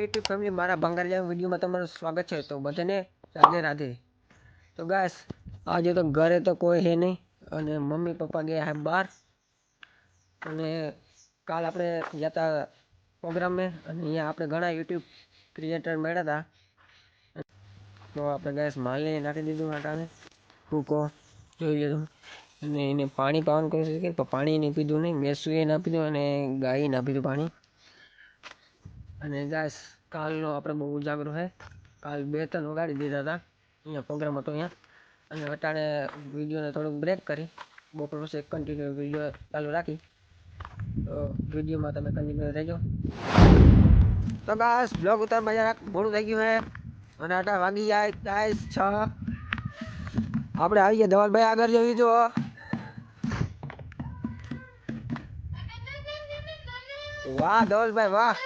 YouTube family મારા ભંગારિયા વિડીયોમાં તમારું સ્વાગત છે. તો બધાને રાધે રાધે. તો ગાસ આજે તો ઘરે તો કોઈ હે નહીં. અને મમ્મી પપ્પા ગયા હે બહાર. અને કાલ આપણે ગયા હતા પ્રોગ્રામે અને અહીંયા આપણે ઘણા યુટ્યુબ ક્રિએટર મળ્યા હતા તો આપણે ગેસ માલને નાખી દીધું આટાને. ભૂકો જોઈ લીધું. અને એને પાણી પાવાનું કહ્યું પણ પાણી નહીં પીધું નહીં. મેસુએ ના પીધું અને ગાયે ના પીધું પાણી. અને ગાઈસ, કાલનો આપણે બહુ ઉજાગરો છે કાલ બે ત્રણ વગાડી દીધા હતા. અહીંયા પ્રોગ્રામ હતો અહીંયા. અને અટાણે વિડીયોને થોડુંક બ્રેક કરી. બપોર પછી કન્ટિન્યુ વીડિયો ચાલુ રાખી. તો વિડીયોમાં તમે કન્ટિન્યુ રહેજો. તો ગાસ બ્લોગ ઉતારમાં જરાક મોડું થઈ ગયું છે અને આટા વાગી જાય ગાઈસ છ. આપણે આવી ગયા ધવલભાઈ આગળ જવી જો વાહ ધવલભાઈ, વાહ.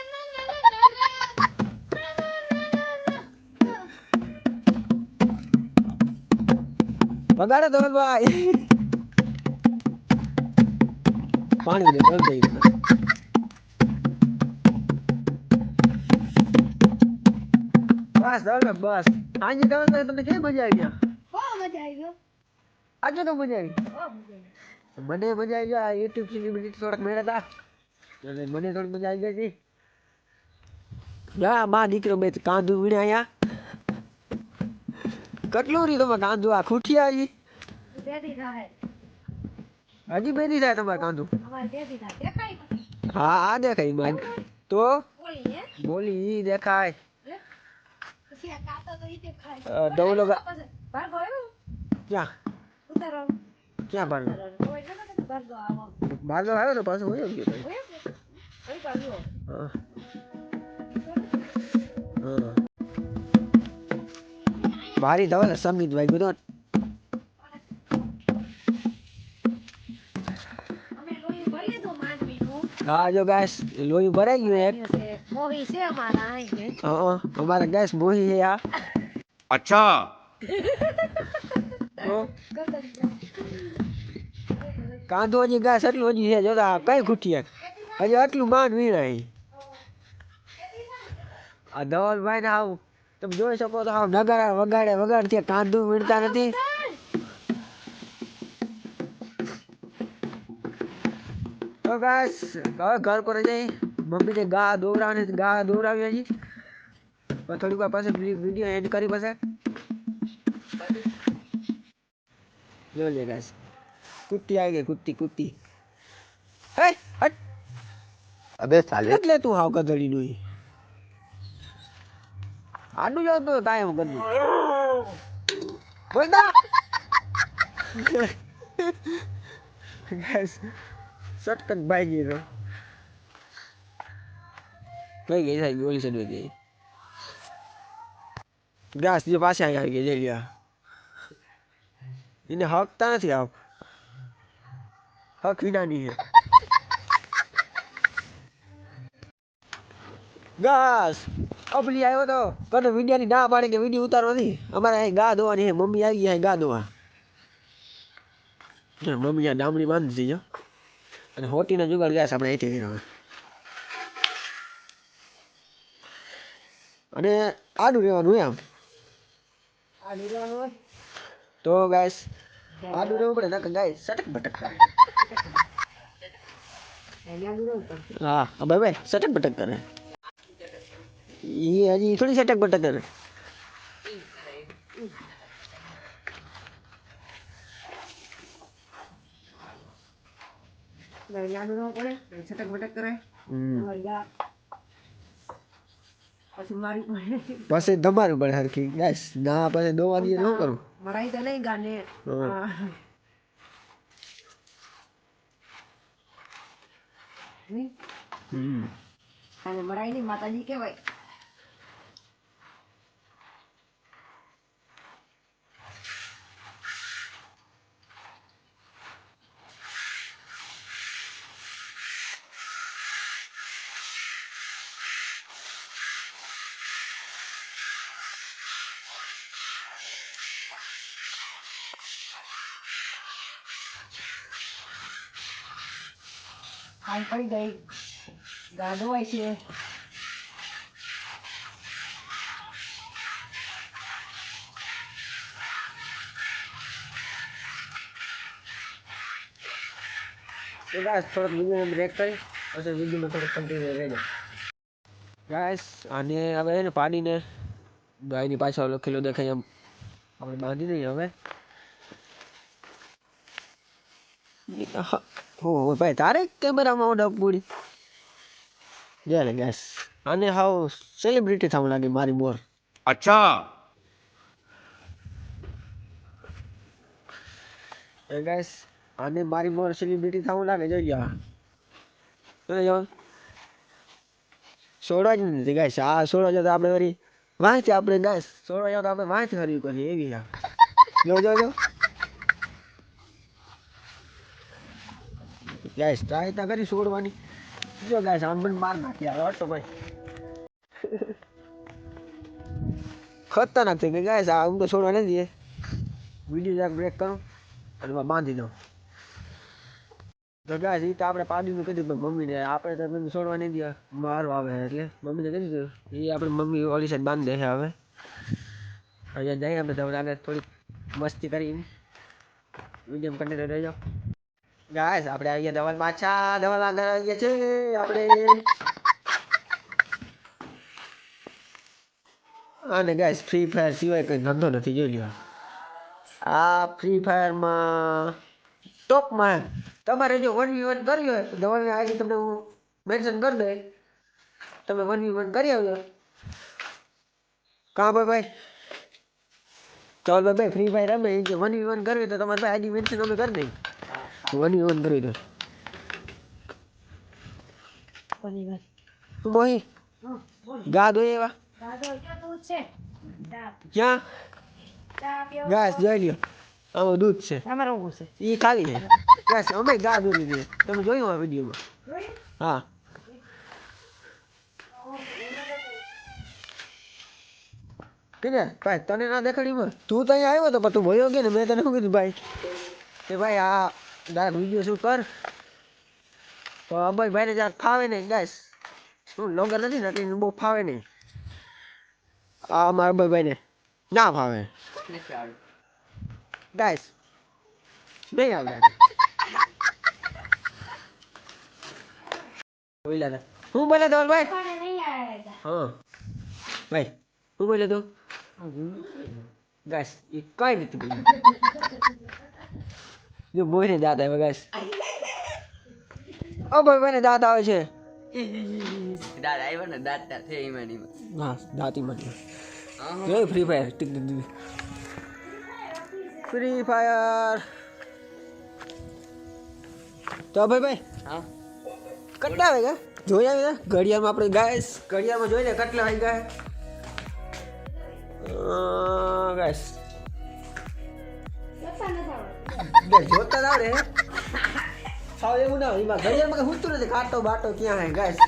વગાડો ધવલભાઈ પાણી દે બંધ થઈ ગયું બસ ધવલભાઈ બસ આજે ધવલભાઈ તમને કેવી મજા આવી ગયા આજે તો મજા આવી મને મજા આવી ગયા યુટ્યુબ સેલિબ્રિટી થોડાક મેળા હતા અને મને થોડી મજા આવી ગઈ હતી જા માં દીકરો બે કાંદું વીણે અહીંયા કેટલું રહ્યું તમે કાંદુ? આ ખૂટિયા હજી? હજી બેની થાય તમારે કાંદુ? હા આ દેખાય માન. તો? બોલી ઈ દેખાય. અ, ક્યાં? ક્યાં ભાર્ગવ? ભાર્ગવ આવ્યો તો પાછો ગયો હા. હા. ಭಾರಿ ಇದಾವಲ್ಲ ಸಮ್ ಇದು ಬೈಗುದು હા જો ગાઈસ લોહી ભરાઈ ગયું એક મોહી છે અમારા અહીં હા અમારા ગાઈસ મોહી છે આ અચ્છા કાંધો હજી ગાસ એટલું હજી છે જોતા કઈ ખૂટ્યા હજી આટલું માન વીણાય આ ધવલભાઈ ને આવું તમે જોઈ શકો તો આમ નગારા વગાડે વગાડતી કાંદું મળતા નથી. તો ગાઈસ હવે ઘર પર જઈ. મમ્મીને ગા દોરાને ગા દોરાવી હજી. થોડીક વાર પાસે વીડિયો એન્ડ કરી પાસે જો લે ગાઈસ. કુત્તી આવી ગઈ કુત્તી કુત્તી હે હટ. અબે સાલે. એટલે તું હાવ કદડી નું આડું જાવ તો કાયમ કરવું બોલતા ગાઈસ શટકટ ભાઈ ગઈ તો કઈ ગઈ સાહેબ ઓલી સાઈડ ગઈ ગાસ જે પાસે આવી ગઈ જઈ લ્યા એને હકતા નથી આવ હક વિનાની છે ગાસ. અબલી આવ્યો તો. કને વિડિયાની ના પાડે કે વીડિયો ઉતારવાની નથી અમારે અહીં ગા ધોવાની મમ્મી આવી ગયા ગા ધોવા. મમ્મી આ ડામડી બાંધી દીધી જો. અને હોટીનો જુગાડ ગયા આપણે અહીંથી કર્યો અને આડું રહેવાનું એમ તો ગાઈસ આડું રહેવું પડે નકર ગાય સટક ભટક કરે હા ભાઈ ભાઈ સટક ભટક કરે એ હજી થોડી સટક બટક કરે. છટક બટક કરે. પછી તમારું પડે હરખી. ગાઈસ ના પછી દોવા દઈએ ન કરું. મરાઈ તો નહીં ગાને. હમ. અને મરાઈ ની માતાજી કહેવાય. हम पड़ गई गादो ऐसे तो गैस थोड़ा वीडियो में ब्रेक करें और वीडियो में थोड़ा कंटिन्यू रहना गैस पानी ने ને ने ગાયની वाला खेलो દેખાય हम हमें बांधी नहीं हमें ભાઈ તારે કેમેરામાં ઓડપ પૂરી જાય ગેસ અને હાવ સેલિબ્રિટી થવા લાગી મારી બોર. અચ્છા. એ ગેસ અને મારી બોર સેલિબ્રિટી થવા લાગે જોઈ ગયા જોઈ જાઓ છોડવા જ નથી ગાય આ છોડવા જાય તો આપણે વળી વાંચી આપણે ગેસ છોડવા જાવ તો આપણે વાંચ કર્યું કરીએ એવી જો જો જો. ગાઈસ ટ્રાય તો કરી છોડવાની. જો ગાઈસ આમ પણ માર નાખી આવે. તો ભાઈ. ખતરનાક થઈ ગઈ ગાઈસ આમ તો છોડવા નથી દે. વીડિયો જાક બ્રેક કરું અને બાંધી દઉં. તો ગાઈસ એ તો આપણે પાડીનું કીધું પણ મમ્મીને, આપણે તો મને છોડવા નહીં દે. મારું આવે એટલે મમ્મીને કીધું એ આપણે મમ્મી ઓલી સાઈડ બાંધી દે હવે. અહીંયા જઈએ આપણે તમને આગળ થોડીક મસ્તી કરીને. વીડિયો કન્ટિન્યુ રહેજો ગાઈસ આપણે આવી ગયા ધવલ પાછા ધવલ અંદર આવી ગયા છે. આપણે. અને ગાઈસ ફ્રી ફાયર સિવાય કંઈ ધંધો નથી, જોઈ લ્યો. આ ફ્રી ફાયરમાં ટોપમાં તમારે જો વન વી વન કર્યું હોય, તો ધવલને આજે તમને હું મેન્શન કરી દઈ તમે વન વી વન કરી આવજો. કાં ભાઈ ભાઈ? ચાલો ભાઈ ફ્રી ફાયર રમે. વન વી વન કરવી તો તમારે ભાઈ આજે મેન્શન અમે કરી દઈ વન વન તો શું મોહી ગા દો એવા ક્યાં ગાસ જોઈ લ્યો આમાં દૂધ છે તમારે છે એ ખાલી છે ઘાસ અમે ગા દૂધ લીધી તમે જોયું આ વિડીયોમાં હા કીધે ભાઈ તને ના દેખાડીમાં તું તો અહીંયા આવ્યો તો પણ તું ભયો કે ને મેં તને શું કીધું ભાઈ કે ભાઈ આ ડાયરેક્ટ વીડિયો શું કર? તો અમય ભાઈને જરાક ફાવે નહીં ગાઈસ શું લોગર નથી ને એટલે બહુ ફાવે નહીં. આ અમારા અમયભાઈને ના ફાવે. ગાઈસ નહીં આવડે બોલ્યા હું બોલે તો ભાઈ હા. ભાઈ હું બોલે તો? ગાઈસ એ કઈ રીતે બોલ્યું જો મોઈને દાંત આવે ગાઈસ. ઓ ભાઈ ને દાંત આવે છે? દાંત આવ્યો ને દાંત થઈ એમાં ને એમાં. હા દાંતી માટે જો ફ્રી ફાયર ટીક ફ્રી ફાયર તો ભાઈ ભાઈ હા. કેટલા વાગ્યા? જોઈ આવી ઘડિયાળમાં આપણે ગાઈસ ઘડિયાળમાં જોઈને કટલા કેટલા વાગ્યા ગાઈસ જોતા જ રે સાવ એવું ના એમાં ઘડિયાળમાં કઈ હુંતું નથી. કાંટો બાટો ક્યાં હે, ગાઈસ?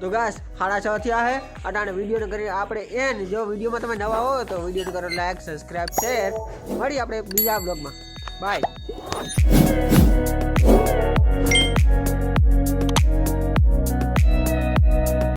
તો ગાઈસ, સાડા છ થયા હે. અટાણે વીડિયો કરી આપણે એન જો વિડીયોમાં તમે નવા હો તો વીડિયો કરો લાઈક સબસ્ક્રાઇબ શેર મળી આપણે બીજા બ્લોગમાં બાય